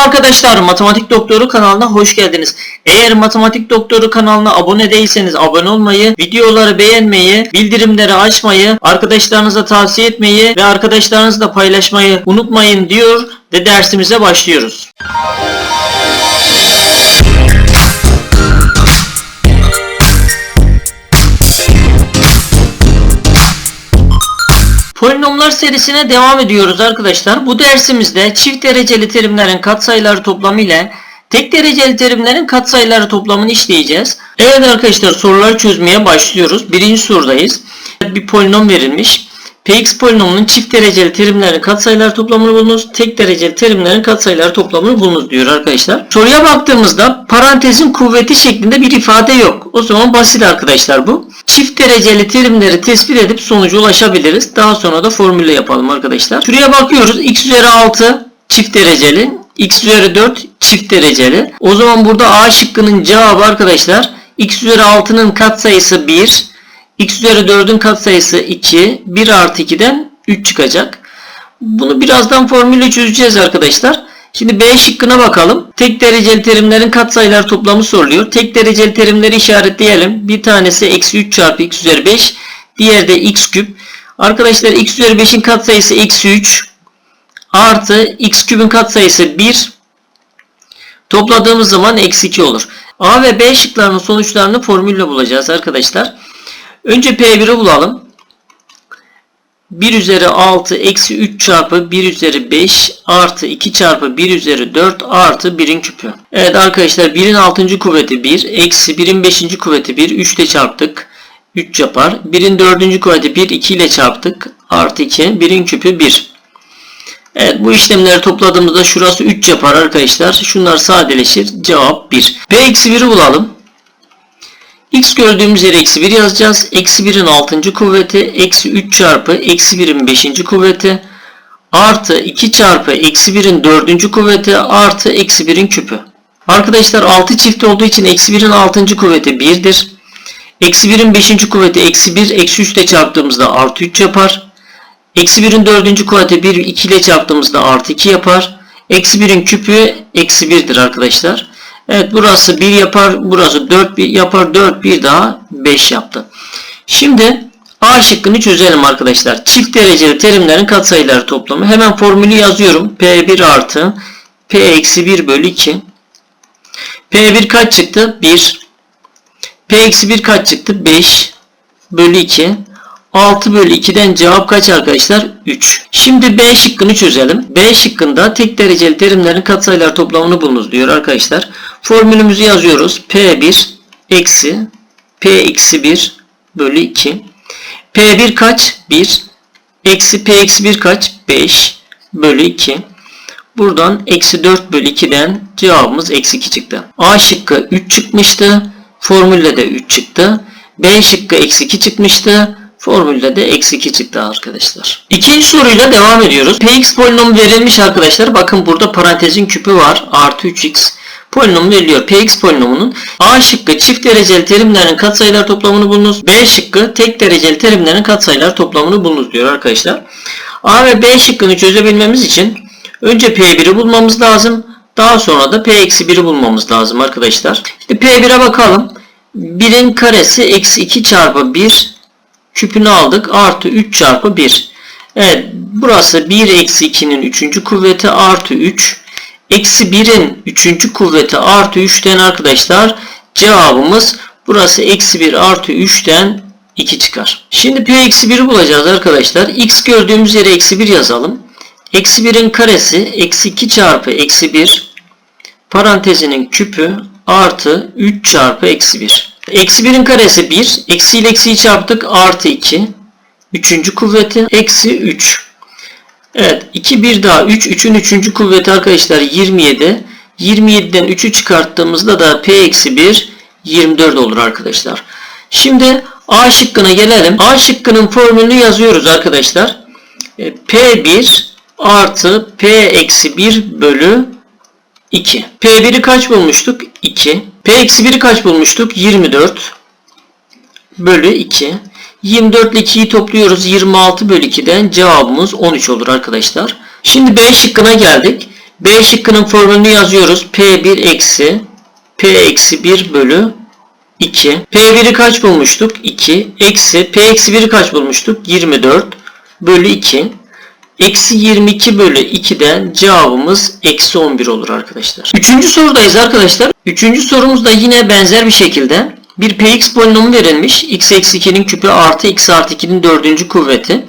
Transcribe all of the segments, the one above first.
Merhaba arkadaşlar, Matematik Doktoru kanalına hoş geldiniz. Eğer Matematik Doktoru kanalına abone değilseniz abone olmayı, videoları beğenmeyi, bildirimleri açmayı, arkadaşlarınıza tavsiye etmeyi ve arkadaşlarınızla paylaşmayı unutmayın diyor ve dersimize başlıyoruz. Polinomlar serisine devam ediyoruz arkadaşlar. Bu dersimizde çift dereceli terimlerin katsayıları toplamı ile tek dereceli terimlerin katsayıları toplamını işleyeceğiz. Evet arkadaşlar soruları çözmeye başlıyoruz. Birinci sorudayız. Bir polinom verilmiş. Px polinomunun çift dereceli terimlerin katsayıları toplamını bulunuz. Tek dereceli terimlerin katsayıları toplamını bulunuz diyor arkadaşlar. Soruya baktığımızda parantezin kuvveti şeklinde bir ifade yok. O zaman basit arkadaşlar bu. Çift dereceli terimleri tespit edip sonuca ulaşabiliriz. Daha sonra da formülle yapalım arkadaşlar. Şuraya bakıyoruz. x üzeri 6 çift dereceli. x üzeri 4 çift dereceli. O zaman burada A şıkkının cevabı arkadaşlar x üzeri 6'nın katsayısı 1. x üzeri 4'ün katsayısı 2. 1 artı 2'den 3 çıkacak. Bunu birazdan formülle çözeceğiz arkadaşlar. Şimdi B şıkkına bakalım. Tek dereceli terimlerin katsayılar toplamı soruluyor. Tek dereceli terimleri işaretleyelim. Bir tanesi eksi 3 çarpı x üzeri 5. Diğeri de x küp. Arkadaşlar x üzeri 5'in katsayısı eksi 3. Artı x küpün katsayısı 1. Topladığımız zaman eksi 2 olur. A ve B şıklarının sonuçlarını formülle bulacağız arkadaşlar. Önce P1'i bulalım. 1 üzeri 6 eksi 3 çarpı 1 üzeri 5 artı 2 çarpı 1 üzeri 4 artı 1'in küpü. Evet arkadaşlar 1'in 6. kuvveti 1 eksi 1'in 5. kuvveti 1 3 ile çarptık. 3 yapar. 1'in 4. kuvveti 1 2 ile çarptık. Artı 2 1'in küpü 1. Evet bu işlemleri topladığımızda şurası 3 yapar arkadaşlar. Şunlar sadeleşir. Cevap 1. P eksi 1'i bulalım. X gördüğümüz yere eksi 1 yazacağız. Eksi 1'in 6. kuvveti eksi 3 çarpı eksi 1'in 5. kuvveti artı 2 çarpı eksi 1'in 4. kuvveti artı eksi 1'in küpü. Arkadaşlar 6 çift olduğu için eksi 1'in 6. kuvveti 1'dir. Eksi 1'in 5. kuvveti eksi 1 eksi 3 ile çarptığımızda artı 3 yapar. Eksi 1'in 4. kuvveti 1 2 ile çarptığımızda artı 2 yapar. Eksi 1'in küpü eksi 1'dir arkadaşlar. Evet burası 1 yapar. Burası 4 bir yapar. 4 bir daha 5 yaptı. Şimdi A şıkkını çözelim arkadaşlar. Çift dereceli terimlerin katsayıları toplamı. Hemen formülü yazıyorum. P1 artı P eksi 1 bölü 2. P1 kaç çıktı? 1. P eksi 1 kaç çıktı? 5 bölü 2. 6 bölü 2'den cevap kaç arkadaşlar? 3. Şimdi B şıkkını çözelim. B şıkkında tek dereceli terimlerin katsayılar toplamını bulunuz diyor arkadaşlar. Formülümüzü yazıyoruz. P1 eksi P eksi 1 bölü 2. P1 kaç? 1. Eksi P eksi 1 kaç? 5 bölü 2. Buradan eksi 4 bölü 2'den cevabımız eksi 2 çıktı. A şıkkı 3 çıkmıştı. Formülle de 3 çıktı. B şıkkı eksi 2 çıkmıştı. Formülde de eksi 2 çıktı arkadaşlar. İkinci soruyla devam ediyoruz. Px polinomu verilmiş arkadaşlar. Bakın burada parantezin küpü var. Artı 3x polinom veriliyor. Px polinomunun A şıkkı çift dereceli terimlerin katsayılar toplamını bulunuz. B şıkkı tek dereceli terimlerin katsayılar toplamını bulunuz diyor arkadaşlar. A ve B şıkkını çözebilmemiz için önce P1'i bulmamız lazım. Daha sonra da P-1'i bulmamız lazım arkadaşlar. İşte P1'e bakalım. 1'in karesi eksi 2 çarpı 1 küpünü aldık. Artı 3 çarpı 1. Evet burası 1 eksi 2'nin 3. kuvveti artı 3. Eksi 1'in 3. kuvveti artı 3'ten arkadaşlar cevabımız burası eksi 1 artı 3'ten 2 çıkar. Şimdi p eksi 1'i bulacağız arkadaşlar. x gördüğümüz yere eksi 1 yazalım. Eksi 1'in karesi eksi 2 çarpı eksi 1 parantezinin küpü artı 3 çarpı eksi 1. Eksi 1'in karesi 1. Eksi ile eksiyi çarptık. Artı 2. Üçüncü kuvveti. Eksi 3. Evet. 2 1 daha 3. 3'ün üçüncü kuvveti arkadaşlar 27. 27'den 3'ü çıkarttığımızda da P eksi 1 24 olur arkadaşlar. Şimdi A şıkkına gelelim. A şıkkının formülünü yazıyoruz arkadaşlar. E, P1 artı P eksi 1 bölü 2. P1'i kaç bulmuştuk? 2. P-1'i kaç bulmuştuk? 24 bölü 2. 24 ile 2'yi topluyoruz. 26 bölü 2'den cevabımız 13 olur arkadaşlar. Şimdi B şıkkına geldik. B şıkkının formülünü yazıyoruz. P1 eksi P eksi 1 bölü 2. P1'i kaç bulmuştuk? 2. Eksi P eksi 1'i kaç bulmuştuk? 24 bölü 2. Eksi 22 bölü 2'den cevabımız eksi 11 olur arkadaşlar. Üçüncü sorudayız arkadaşlar. Üçüncü sorumuz da yine benzer bir şekilde bir px polinomu verilmiş. x eksi 2'nin küpü artı x artı 2'nin dördüncü kuvveti.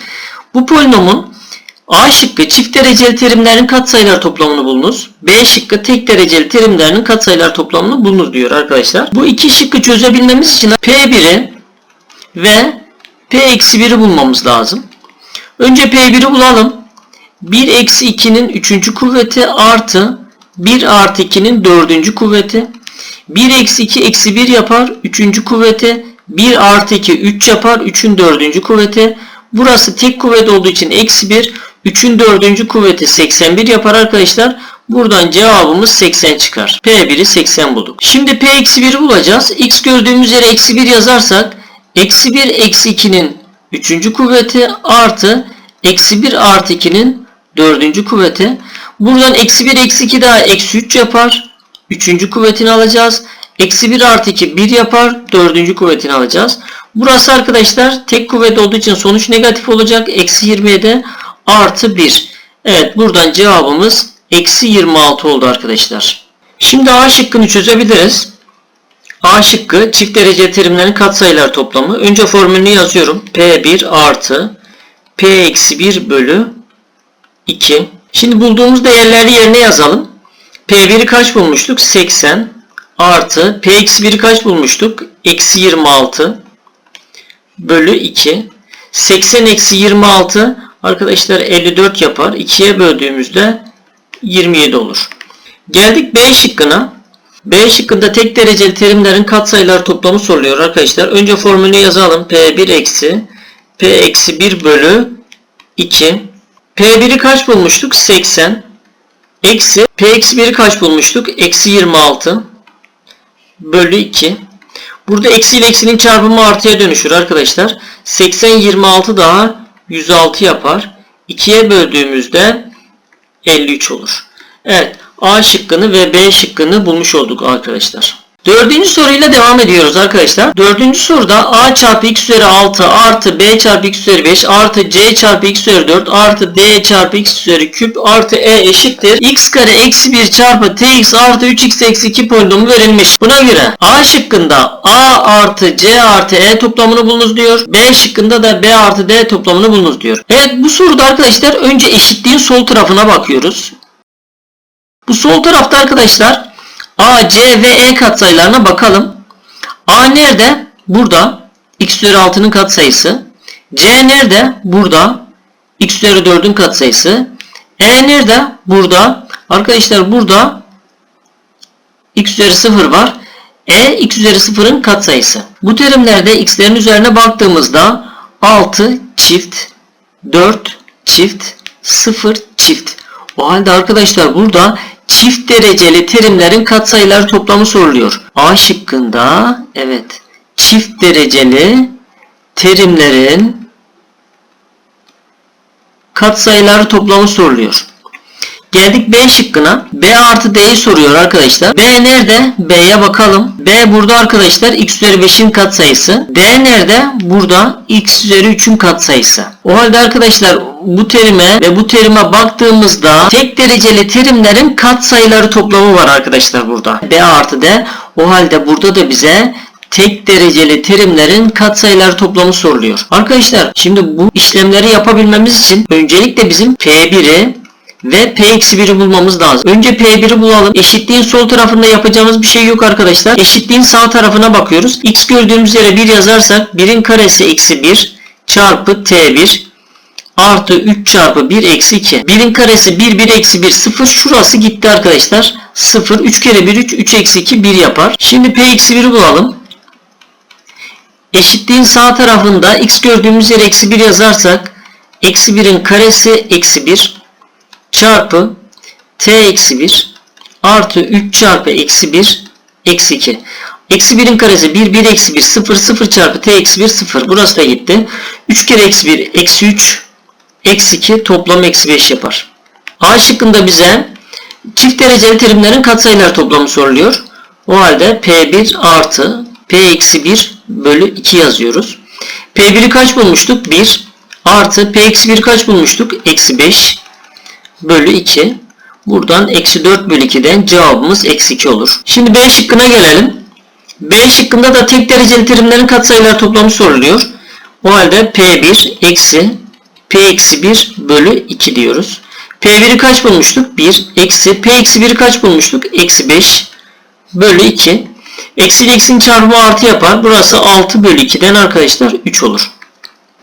Bu polinomun A şıkkı çift dereceli terimlerin katsayılar toplamını bulunuz. B şıkkı tek dereceli terimlerinin katsayılar toplamını bulunuz diyor arkadaşlar. Bu iki şıkkı çözebilmemiz için P1'i ve P-1'i bulmamız lazım. Önce P1'i bulalım. 1 eksi 2'nin 3. kuvveti artı 1 artı 2'nin 4. kuvveti. 1 eksi 2 eksi 1 yapar 3. kuvveti. 1 artı 2 3 yapar 3'ün 4. kuvveti. Burası tek kuvvet olduğu için eksi 1. 3'ün 4. kuvveti 81 yapar arkadaşlar. Buradan cevabımız 80 çıkar. P1'i 80 bulduk. Şimdi P eksi 1'i bulacağız. X gördüğümüz yere eksi 1 yazarsak eksi 1 eksi 2'nin 3. kuvveti artı eksi 1 artı 2'nin 4. kuvveti. Buradan eksi 1 eksi 2 daha eksi 3 yapar. 3. kuvvetini alacağız. Eksi 1 artı 2 1 yapar. 4. kuvvetini alacağız. Burası arkadaşlar tek kuvvet olduğu için sonuç negatif olacak. Eksi 27 artı 1. Evet buradan cevabımız eksi 26 oldu arkadaşlar. Şimdi A şıkkını çözebiliriz. A şıkkı çift derece terimlerin katsayılar toplamı. Önce formülünü yazıyorum. P1 artı P eksi 1 bölü 2. Şimdi bulduğumuz değerleri yerine yazalım. P1'i kaç bulmuştuk? 80 artı P eksi 1'i kaç bulmuştuk? Eksi 26 bölü 2. 80 eksi 26 arkadaşlar 54 yapar. 2'ye böldüğümüzde 27 olur. Geldik B şıkkına. B şıkkında tek dereceli terimlerin katsayılar toplamı soruluyor arkadaşlar. Önce formülünü yazalım. P1 eksi P eksi 1 bölü 2. P1'i kaç bulmuştuk? 80. Eksi P eksi 1'i kaç bulmuştuk? Eksi 26 bölü 2. Burada eksi ile eksinin çarpımı artıya dönüşür arkadaşlar. 80 26 daha 106 yapar. 2'ye böldüğümüzde 53 olur. Evet A şıkkını ve B şıkkını bulmuş olduk arkadaşlar. Dördüncü soruyla devam ediyoruz arkadaşlar. Dördüncü soruda a çarpı x üzeri 6 artı b çarpı x üzeri 5 artı c çarpı x üzeri 4 artı d çarpı x üzeri küp artı e eşittir. x kare eksi 1 çarpı tx artı 3x eksi 2 polinomu verilmiş. Buna göre a şıkkında a artı c artı e toplamını bulunuz diyor. b şıkkında da b artı d toplamını bulunuz diyor. Evet bu soruda arkadaşlar önce eşitliğin sol tarafına bakıyoruz. Bu sol tarafta arkadaşlar A, C ve E katsayılarına bakalım. A nerede? Burada. X üzeri 6'nın katsayısı. C nerede? Burada. X üzeri 4'ün katsayısı. E nerede? Burada. Arkadaşlar burada X üzeri 0 var. E X üzeri 0'ın katsayısı. Bu terimlerde X'lerin üzerine baktığımızda 6 çift, 4 çift, 0 çift. O halde arkadaşlar burada çift dereceli terimlerin katsayılar toplamı soruluyor. A şıkkında evet çift dereceli terimlerin katsayıları toplamı soruluyor. Geldik B şıkkına. B artı D'yi soruyor arkadaşlar. B nerede? B'ye bakalım. B burada arkadaşlar x üzeri 5'in katsayısı. D nerede? Burada x üzeri 3'ün katsayısı. O halde arkadaşlar bu terime ve bu terime baktığımızda tek dereceli terimlerin katsayıları toplamı var arkadaşlar burada. B artı D. O halde burada da bize tek dereceli terimlerin katsayıları toplamı soruluyor. Arkadaşlar şimdi bu işlemleri yapabilmemiz için öncelikle bizim P1'i ve P-1'i bulmamız lazım. Önce P1'i bulalım. Eşitliğin sol tarafında yapacağımız bir şey yok arkadaşlar. Eşitliğin sağ tarafına bakıyoruz. X gördüğümüz yere 1 yazarsak 1'in karesi eksi 1 çarpı T1 artı 3 çarpı 1 eksi 2. 1'in karesi 1 1 eksi 1 0 şurası gitti arkadaşlar. 0 3 kere 1 3 3 eksi 2 1 yapar. Şimdi P-1'i bulalım. Eşitliğin sağ tarafında x gördüğümüz yere eksi 1 yazarsak eksi 1'in karesi eksi 1 çarpı t eksi 1 artı 3 çarpı eksi 1 eksi 2. Eksi 1'in karesi 1 1 eksi 1 0 0 çarpı t eksi 1 0. Burası da gitti. 3 kere eksi 1 eksi 3 eksi 2 toplam eksi 5 yapar. A şıkkında bize Çift dereceli terimlerin katsayılar toplamı soruluyor. O halde P1 artı P eksi 1 bölü 2 yazıyoruz. P1'i kaç bulmuştuk? 1 artı P eksi 1 kaç bulmuştuk? Eksi 5 bölü 2. Buradan eksi 4 bölü 2'den cevabımız eksi 2 olur. Şimdi B şıkkına gelelim. B şıkkında da tek dereceli terimlerin katsayılar toplamı soruluyor. O halde P1 eksi P eksi 1 bölü 2 diyoruz. P1'i kaç bulmuştuk? 1 eksi P eksi 1'i kaç bulmuştuk? Eksi 5 bölü 2. Eksi ile eksinin çarpımı artı yapar. Burası 6 bölü 2'den arkadaşlar 3 olur.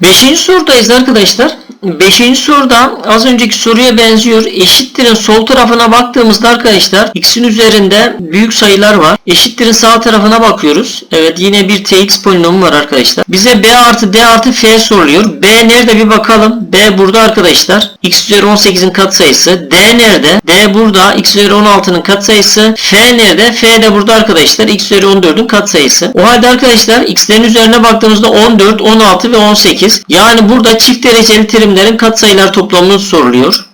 Beşinci sorudayız arkadaşlar. Beşinci soruda az önceki soruya benziyor. Eşittirin sol tarafına baktığımızda arkadaşlar x'in üzerinde büyük sayılar var. Eşittirin sağ tarafına bakıyoruz. Evet yine bir tx polinomu var arkadaşlar. Bize b artı d artı f soruluyor. b nerede bir bakalım. b burada arkadaşlar. x üzeri 18'in katsayısı. d nerede? d burada. x üzeri 16'nın katsayısı. f nerede? f de burada arkadaşlar. x üzeri 14'ün katsayısı. O halde arkadaşlar x'lerin üzerine baktığımızda 14, 16 ve 18. Yani burada çift dereceli terimlerin katsayılar toplamı soruluyor.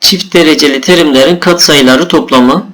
Çift dereceli terimlerin katsayıları toplamı.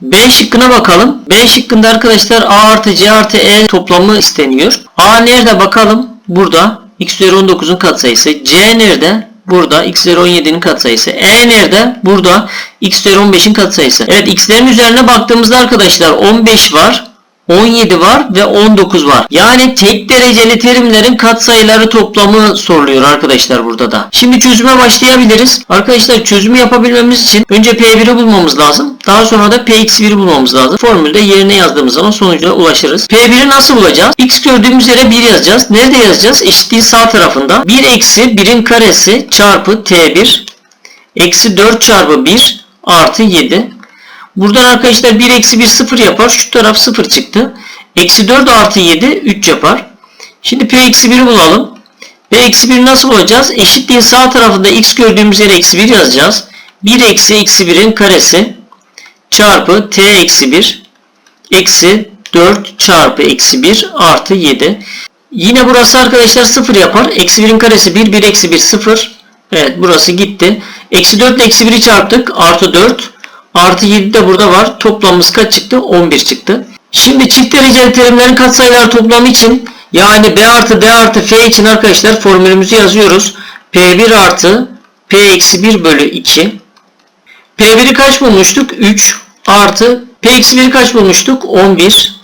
B şıkkına bakalım. B şıkkında arkadaşlar A artı C artı E toplamı isteniyor. A nerede bakalım? Burada. X üzeri 19'un katsayısı. C nerede? Burada. X üzeri 17'nin katsayısı. E nerede? Burada. X üzeri 15'in katsayısı. Evet x'lerin üzerine baktığımızda arkadaşlar 15 var. 17 var ve 19 var. Yani tek dereceli terimlerin katsayıları toplamı soruluyor arkadaşlar burada da. Şimdi çözüme başlayabiliriz. Arkadaşlar çözümü yapabilmemiz için önce P1'i bulmamız lazım. Daha sonra da Px1'i bulmamız lazım. Formülde yerine yazdığımız zaman sonuca ulaşırız. P1'i nasıl bulacağız? X gördüğümüz yere 1 yazacağız. Nerede yazacağız? Eşitliğin sağ tarafında. 1 eksi 1'in karesi çarpı T1 eksi 4 çarpı 1 artı 7. Buradan arkadaşlar 1 eksi 1 0 yapar. Şu taraf 0 çıktı. Eksi 4 artı 7 3 yapar. Şimdi P eksi 1'i bulalım. P eksi 1'i nasıl bulacağız? Eşitliğin sağ tarafında x gördüğümüz yere eksi 1 yazacağız. 1 eksi eksi 1'in karesi çarpı t eksi 1 eksi 4 çarpı eksi 1 artı 7. Yine burası arkadaşlar 0 yapar. Eksi 1'in karesi 1, 1 eksi 1 0. Evet burası gitti. Eksi 4 ile eksi 1'i çarptık. Artı 4. Artı 7 de burada var. Toplamımız kaç çıktı? 11 çıktı. Şimdi çift dereceli terimlerin katsayılar toplamı için yani B artı D artı F için arkadaşlar formülümüzü yazıyoruz. P1 artı P eksi 1 bölü 2. P1'i kaç bulmuştuk? 3 artı P eksi 1'i kaç bulmuştuk? 11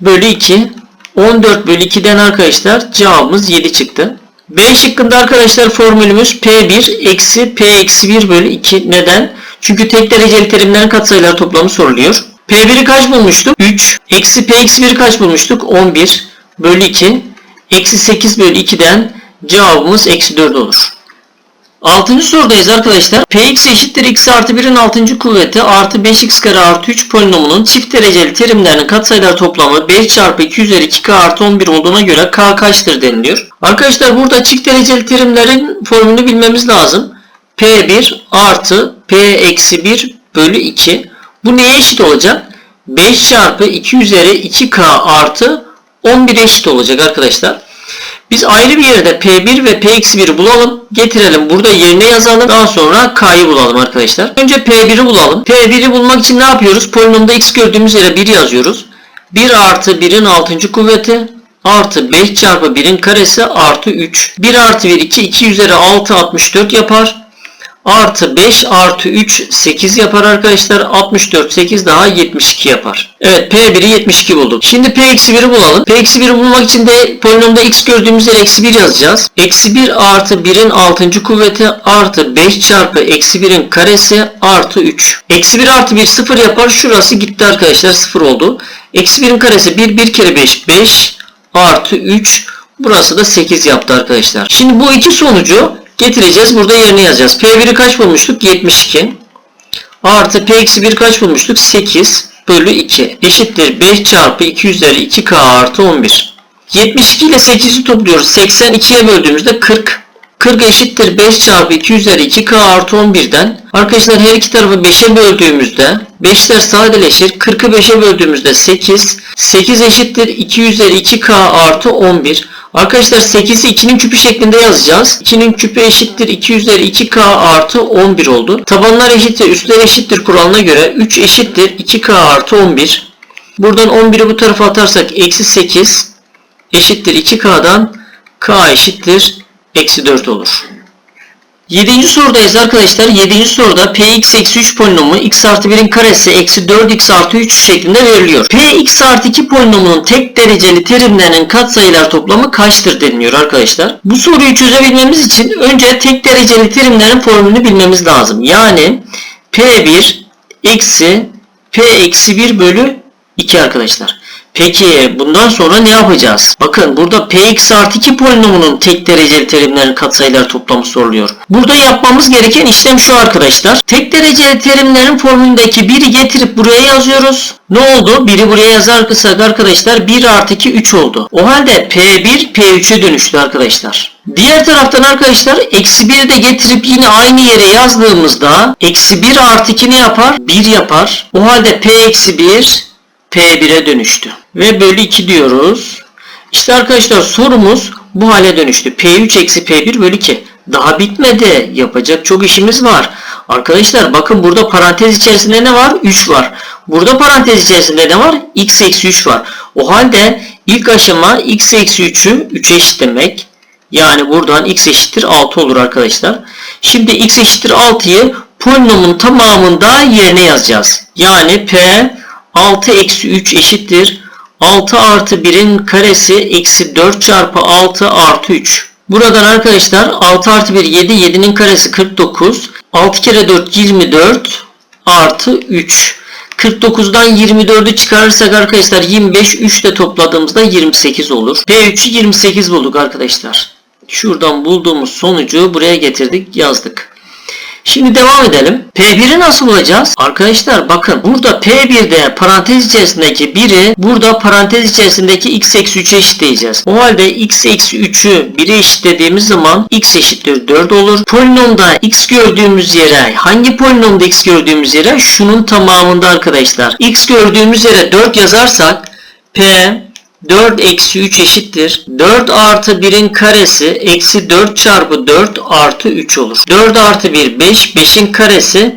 bölü 2. 14 bölü 2'den arkadaşlar cevabımız 7 çıktı. B şıkkında arkadaşlar formülümüz P1 eksi P eksi 1 bölü 2. Neden? Çünkü tek dereceli terimlerin katsayıları toplamı soruluyor. P1'i kaç bulmuştuk? 3. Eksi P eksi 1'i kaç bulmuştuk? 11 bölü 2. Eksi 8 bölü 2'den cevabımız eksi 4 olur. 6. sorudayız arkadaşlar. Px eşittir x artı 1'in 6. kuvveti artı 5x kare artı 3 polinomunun çift dereceli terimlerinin katsayılar toplamı 5 çarpı 2 üzeri 2k artı 11 olduğuna göre k kaçtır deniliyor. Arkadaşlar burada çift dereceli terimlerin formülünü bilmemiz lazım. P1 artı P eksi 1 bölü 2. Bu neye eşit olacak? 5 çarpı 2 üzeri 2k artı 11 eşit olacak arkadaşlar. Biz ayrı bir yerde P1 ve P-1'i bulalım. Getirelim. Burada yerine yazalım. Daha sonra K'yı bulalım arkadaşlar. Önce P1'i bulalım. P1'i bulmak için ne yapıyoruz? Polinomda X gördüğümüz yere 1 yazıyoruz. 1 artı 1'in 6. kuvveti artı 5 çarpı 1'in karesi artı 3. 1 artı 1 2. 2 üzeri 6 64 yapar. Artı 5 artı 3 8 yapar arkadaşlar. 64 8 daha 72 yapar. Evet P1'i 72 bulduk. Şimdi P-1'i bulalım. P-1'i bulmak için de polinomda x gördüğümüz yere eksi 1 yazacağız. Eksi 1 artı 1'in 6. kuvveti artı 5 çarpı eksi 1'in karesi artı 3. Eksi 1 artı 1 0 yapar. Şurası gitti arkadaşlar 0 oldu. Eksi 1'in karesi 1 1 kere 5 5 artı 3 Burası da 8 yaptı arkadaşlar. Şimdi bu iki sonucu getireceğiz. Burada yerine yazacağız. P1'i kaç bulmuştuk? 72. Artı P-1 kaç bulmuştuk? 8 bölü 2 eşittir 5 çarpı 2 üzeri 2K artı 11. 72 ile 8'i topluyoruz. 82'ye böldüğümüzde 40. 40 eşittir 5 çarpı 2 üzeri 2K artı 11'den. Arkadaşlar her iki tarafı 5'e böldüğümüzde 5'ler sadeleşir. 40'ı 5'e böldüğümüzde 8. 8 eşittir 2 üzeri 2K artı 11. Arkadaşlar 8'i 2'nin küpü şeklinde yazacağız. 2'nin küpü eşittir 2 üzeri 2k artı 11 oldu. Tabanlar eşittir üstler eşittir kuralına göre 3 eşittir 2k artı 11. Buradan 11'i bu tarafa atarsak eksi 8 eşittir 2k'dan k eşittir eksi 4 olur. 7. sorudayız arkadaşlar. 7. soruda px eksi 3 polinomu x artı 1'in karesi eksi 4x artı 3 şeklinde veriliyor. px artı 2 polinomunun tek dereceli terimlerinin katsayılar toplamı kaçtır deniliyor arkadaşlar. Bu soruyu çözebilmemiz için önce tek dereceli terimlerin formülünü bilmemiz lazım. Yani p1 eksi p eksi 1 bölü 2 arkadaşlar. Peki bundan sonra ne yapacağız? Bakın burada px artı 2 polinomunun tek dereceli terimlerin katsayılar toplamı soruluyor. Burada yapmamız gereken işlem şu arkadaşlar. Tek dereceli terimlerin formülündeki 1'i getirip buraya yazıyoruz. Ne oldu? 1'i buraya yazarsak arkadaşlar 1 artı 2 3 oldu. O halde P1 P3'e dönüştü arkadaşlar. Diğer taraftan arkadaşlar eksi 1'i de getirip yine aynı yere yazdığımızda eksi 1 artı 2 ne yapar? 1 yapar. O halde P eksi 1 P1'e dönüştü. Ve bölü 2 diyoruz. İşte arkadaşlar sorumuz bu hale dönüştü. P3 eksi P1 bölü 2. Daha bitmedi. Yapacak çok işimiz var. Arkadaşlar bakın burada parantez içerisinde ne var? 3 var. Burada parantez içerisinde ne var? x eksi 3 var. O halde ilk aşama x eksi 3'ü 3'e eşitlemek. Yani buradan x eşittir 6 olur arkadaşlar. Şimdi x eşittir 6'yı polinomun tamamında yerine yazacağız. Yani p 6 eksi 3 eşittir. 6 artı 1'in karesi eksi 4 çarpı 6 artı 3. Buradan arkadaşlar 6 artı 1 7. 7'nin karesi 49. 6 kere 4 24 artı 3. 49'dan 24'ü çıkarırsak arkadaşlar 25 3 de topladığımızda 28 olur. P3'ü 28 bulduk arkadaşlar. Şuradan bulduğumuz sonucu buraya getirdik yazdık. Şimdi devam edelim. P1'i nasıl bulacağız? Arkadaşlar bakın burada P1'de parantez içerisindeki 1'i burada parantez içerisindeki x eksi 3'e eşitleyeceğiz. O halde x eksi 3'ü 1'e eşitlediğimiz zaman x eşittir 4 olur. Polinomda x gördüğümüz yere hangi polinomda x gördüğümüz yere şunun tamamında arkadaşlar. x gördüğümüz yere 4 yazarsak P 4 eksi 3 eşittir. 4 artı 1'in karesi eksi 4 çarpı 4 artı 3 olur. 4 artı 1 5. 5'in karesi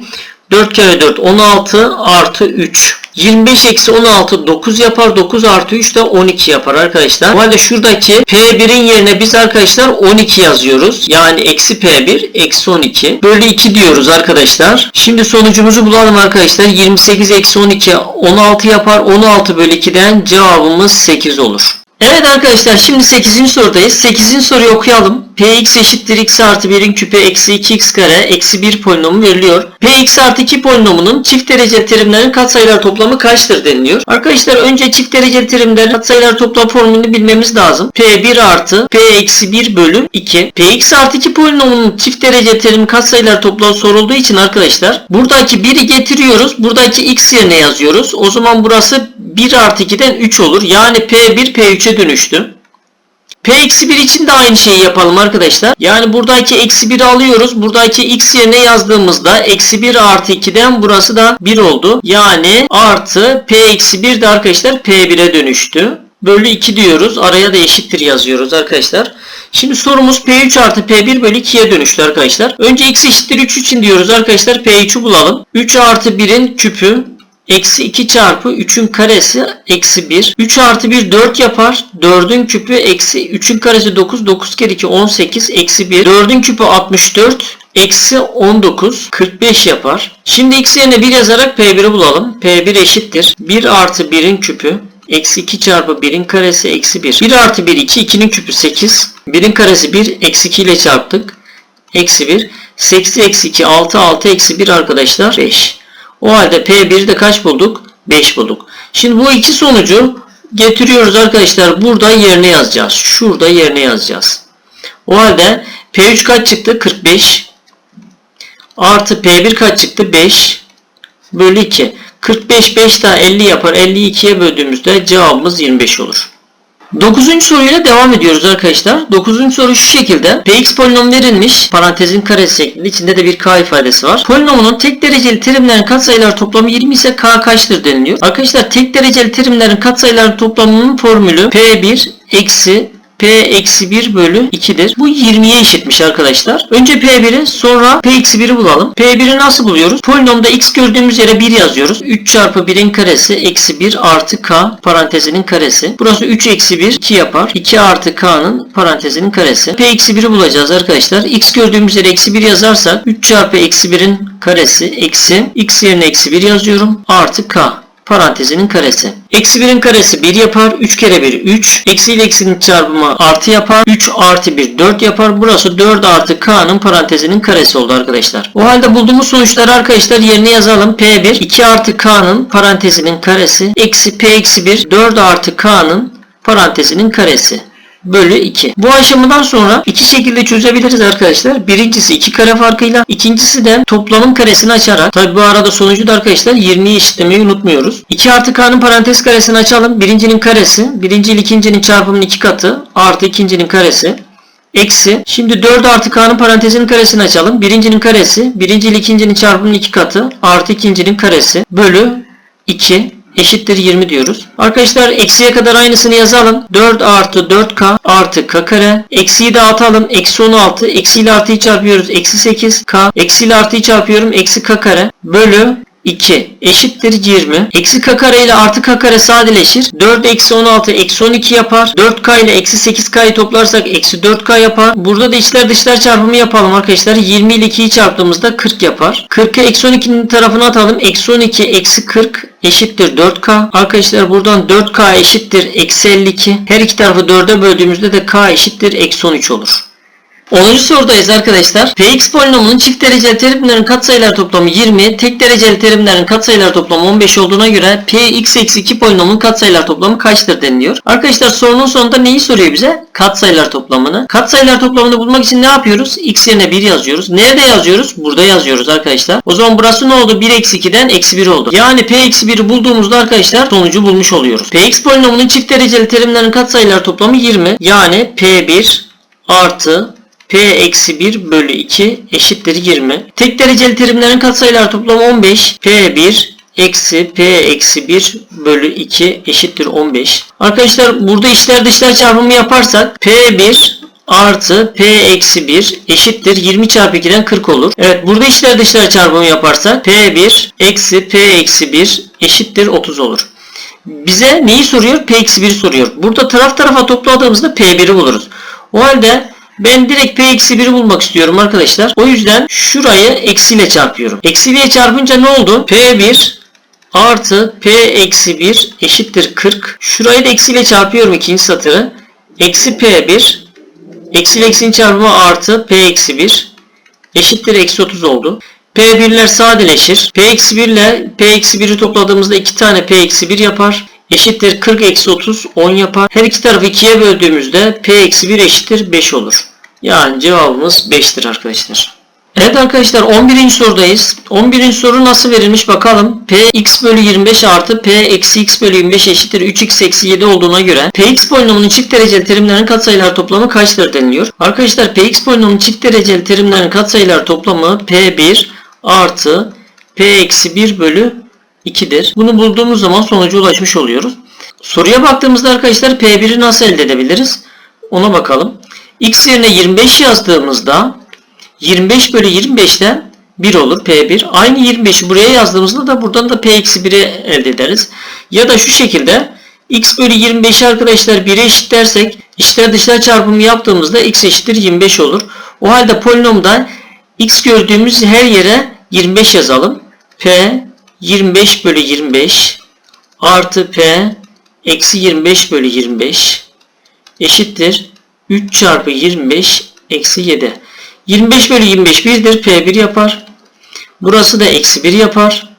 4 kere 4 16 artı 3. 25 eksi 16 9 yapar. 9 artı 3 de 12 yapar arkadaşlar. O halde şuradaki P1'in yerine biz arkadaşlar 12 yazıyoruz. Yani eksi P1 eksi 12 bölü 2 diyoruz arkadaşlar. Şimdi sonucumuzu bulalım arkadaşlar. 28 eksi 12 16 yapar. 16 bölü 2'den cevabımız 8 olur. Evet arkadaşlar şimdi 8. sorudayız. 8. soruyu okuyalım. Px eşittir x artı 1'in küpü eksi 2x kare eksi 1 polinomu veriliyor. Px artı 2 polinomunun çift dereceli terimlerin katsayılar toplamı kaçtır deniliyor. Arkadaşlar önce çift dereceli terimlerin katsayılar toplam formülünü bilmemiz lazım. P1 artı P eksi 1 bölü 2. Px artı 2 polinomunun çift dereceli terimi katsayılar toplamı sorulduğu için arkadaşlar buradaki 1'i getiriyoruz. Buradaki x yerine yazıyoruz. O zaman burası 1 artı 2'den 3 olur. Yani P1 P3'e dönüştü. P-1 için de aynı şeyi yapalım arkadaşlar. Yani buradaki eksi 1'i alıyoruz. Buradaki x yerine yazdığımızda eksi 1 artı 2'den burası da 1 oldu. Yani artı P-1 de arkadaşlar P1'e dönüştü. Bölü 2 diyoruz. Araya da eşittir yazıyoruz arkadaşlar. Şimdi sorumuz P3 artı P1 bölü 2'ye dönüştü arkadaşlar. Önce x eşittir 3 için diyoruz arkadaşlar. P3'ü bulalım. 3 artı 1'in küpü Eksi 2 çarpı 3'ün karesi eksi 1. 3 artı 1 4 yapar. 4'ün küpü eksi 3'ün karesi 9. 9 kere 2 18 eksi 1. 4'ün küpü 64. Eksi 19 45 yapar. Şimdi x yerine 1 yazarak P1'i bulalım. P1 eşittir. 1 artı 1'in küpü Eksi 2 çarpı 1'in karesi eksi 1. 1 artı 1 2. 2'nin küpü 8. 1'in karesi 1. Eksi 2 ile çarptık. Eksi 1. 8 eksi 2 6 6 eksi 1 arkadaşlar 5. O halde P1'i de kaç bulduk? 5 bulduk. Şimdi bu iki sonucu getiriyoruz arkadaşlar. Burada yerine yazacağız. Şurada yerine yazacağız. O halde P3 kaç çıktı? 45. Artı P1 kaç çıktı? 5. Bölü 2. 45 5 daha 50 yapar. 50'yi 2'ye böldüğümüzde cevabımız 25 olur. 9. soruyla devam ediyoruz arkadaşlar. 9. soru şu şekilde. Px polinom verilmiş. Parantezin karesi şeklinde. içinde de bir k ifadesi var. Polinomunun tek dereceli terimlerin katsayılar toplamı 20 ise k kaçtır deniliyor. Arkadaşlar tek dereceli terimlerin katsayıların toplamının formülü P1 eksi P eksi 1 bölü 2'dir. Bu 20'ye eşitmiş arkadaşlar. Önce P1'i sonra P eksi 1'i bulalım. P1'i nasıl buluyoruz? Polinomda x gördüğümüz yere 1 yazıyoruz. 3 çarpı 1'in karesi eksi 1 artı k parantezinin karesi. Burası 3 eksi 1 2 yapar. 2 artı k'nın parantezinin karesi. P eksi 1'i bulacağız arkadaşlar. x gördüğümüz yere eksi 1 yazarsak 3 çarpı eksi 1'in karesi eksi x yerine eksi 1 yazıyorum. Artı k parantezinin karesi. Eksi 1'in karesi 1 yapar. 3 kere 1 3. Eksi ile eksinin çarpımı artı yapar. 3 artı 1 4 yapar. Burası 4 artı k'nın parantezinin karesi oldu arkadaşlar. O halde bulduğumuz sonuçları arkadaşlar yerine yazalım. P1 2 artı k'nın parantezinin karesi. Eksi P eksi 1 4 artı k'nın parantezinin karesi bölü 2. Bu aşamadan sonra iki şekilde çözebiliriz arkadaşlar. Birincisi 2 kare farkıyla, ikincisi de toplamın karesini açarak. Tabi bu arada sonucu da arkadaşlar 20'yi eşitlemeyi unutmuyoruz. 2 artı k'nın parantez karesini açalım. Birincinin karesi, birinci ile ikincinin çarpımının iki katı artı ikincinin karesi. Eksi. Şimdi 4 artı k'nın parantezinin karesini açalım. Birincinin karesi, birinci ile ikincinin çarpımının iki katı artı ikincinin karesi bölü 2 eşittir 20 diyoruz. Arkadaşlar eksiye kadar aynısını yazalım. 4 artı 4k artı k kare. Eksiyi dağıtalım. Eksi 16. Eksi ile artıyı çarpıyoruz. Eksi 8k. Eksi ile artıyı çarpıyorum. Eksi k kare. Bölü 2 eşittir 20. Eksi k kare ile artı k kare sadeleşir. 4 eksi 16 eksi 12 yapar. 4k ile eksi 8k'yı toplarsak eksi 4k yapar. Burada da içler dışlar çarpımı yapalım arkadaşlar. 20 ile 2'yi çarptığımızda 40 yapar. 40'ı eksi 12'nin tarafına atalım. Eksi 12 eksi 40 eşittir 4k. Arkadaşlar buradan 4k eşittir eksi 52. Her iki tarafı 4'e böldüğümüzde de k eşittir eksi 13 olur. 10. sorudayız arkadaşlar. Px polinomunun çift dereceli terimlerin katsayılar toplamı 20, tek dereceli terimlerin katsayılar toplamı 15 olduğuna göre Px eksi 2 polinomun katsayılar toplamı kaçtır deniliyor. Arkadaşlar sorunun sonunda neyi soruyor bize? Katsayılar toplamını. Katsayılar toplamını bulmak için ne yapıyoruz? x yerine 1 yazıyoruz. Nerede yazıyoruz? Burada yazıyoruz arkadaşlar. O zaman burası ne oldu? 1 eksi 2'den eksi 1 oldu. Yani p eksi 1'i bulduğumuzda arkadaşlar sonucu bulmuş oluyoruz. Px polinomunun çift dereceli terimlerin katsayılar toplamı 20. Yani p1 artı P eksi 1 bölü 2 eşittir 20. Tek dereceli terimlerin katsayılar toplamı 15. P1 eksi P eksi 1 bölü 2 eşittir 15. Arkadaşlar burada içler dışlar çarpımı yaparsak P1 artı P eksi 1 eşittir 20 çarpı 2'den 40 olur. Evet burada içler dışlar çarpımı yaparsak P1 eksi P eksi 1 eşittir 30 olur. Bize neyi soruyor? P eksi 1 soruyor. Burada taraf tarafa topladığımızda P1'i buluruz. O halde ben direkt p eksi 1'i bulmak istiyorum arkadaşlar. O yüzden şurayı eksiyle çarpıyorum. Eksiyle çarpınca ne oldu? P1 artı P eksi 1 eşittir 40. Şurayı da eksiyle çarpıyorum ikinci satırı. Eksi P1 eksi eksinin çarpımı artı P eksi 1 eşittir eksi 30 oldu. P1'ler sadeleşir. P eksi 1 ile P eksi 1'i topladığımızda 2 tane P eksi 1 yapar eşittir 40 eksi 30 10 yapar. Her iki tarafı 2'ye böldüğümüzde p eksi 1 eşittir 5 olur. Yani cevabımız 5'tir arkadaşlar. Evet arkadaşlar 11. sorudayız. 11. soru nasıl verilmiş bakalım. p x bölü 25 artı p eksi x bölü 25 eşittir 3x eksi 7 olduğuna göre px polinomunun çift dereceli terimlerin katsayılar toplamı kaçtır deniliyor. Arkadaşlar px polinomunun çift dereceli terimlerin katsayılar toplamı p1 artı p eksi 1 bölü 2'dir. Bunu bulduğumuz zaman sonuca ulaşmış oluyoruz. Soruya baktığımızda arkadaşlar P1'i nasıl elde edebiliriz? Ona bakalım. X yerine 25 yazdığımızda 25 bölü 25'ten 1 olur P1. Aynı 25'i buraya yazdığımızda da buradan da P eksi 1'i elde ederiz. Ya da şu şekilde X bölü 25'i arkadaşlar 1'e eşit dersek içler dışlar çarpımı yaptığımızda X eşittir 25 olur. O halde polinomda X gördüğümüz her yere 25 yazalım. P 25 bölü 25 artı P eksi 25 bölü 25 eşittir 3 çarpı 25 eksi 7. 25 bölü 25 1'dir. P1 yapar. Burası da eksi 1 yapar.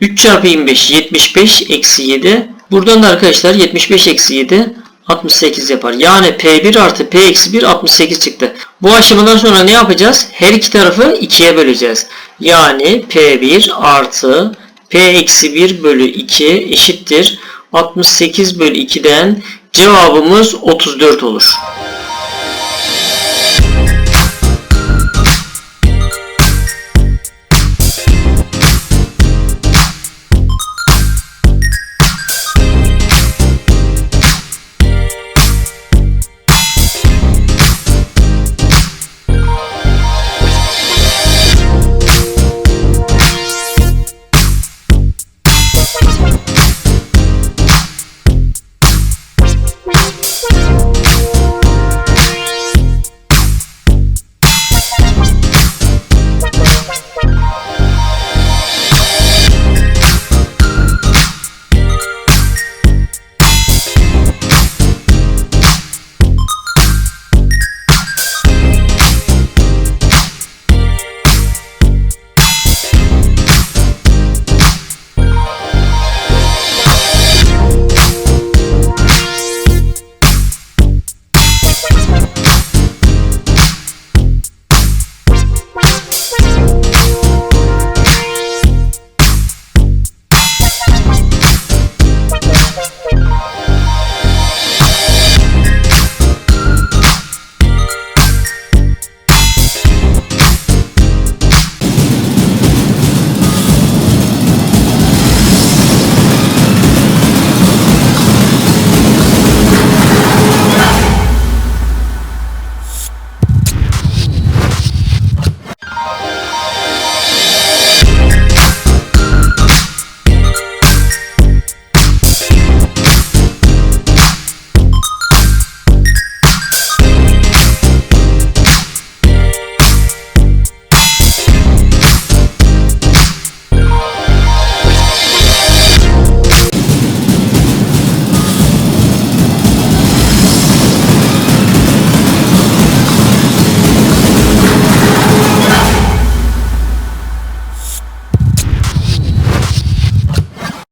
3 çarpı 25 75 eksi 7. Buradan da arkadaşlar 75 eksi 7 68 yapar. Yani P1 artı P eksi 1 68 çıktı. Bu aşamadan sonra ne yapacağız? Her iki tarafı 2'ye böleceğiz. Yani P1 artı P eksi 1 bölü 2 eşittir. 68 bölü 2'den cevabımız 34 olur.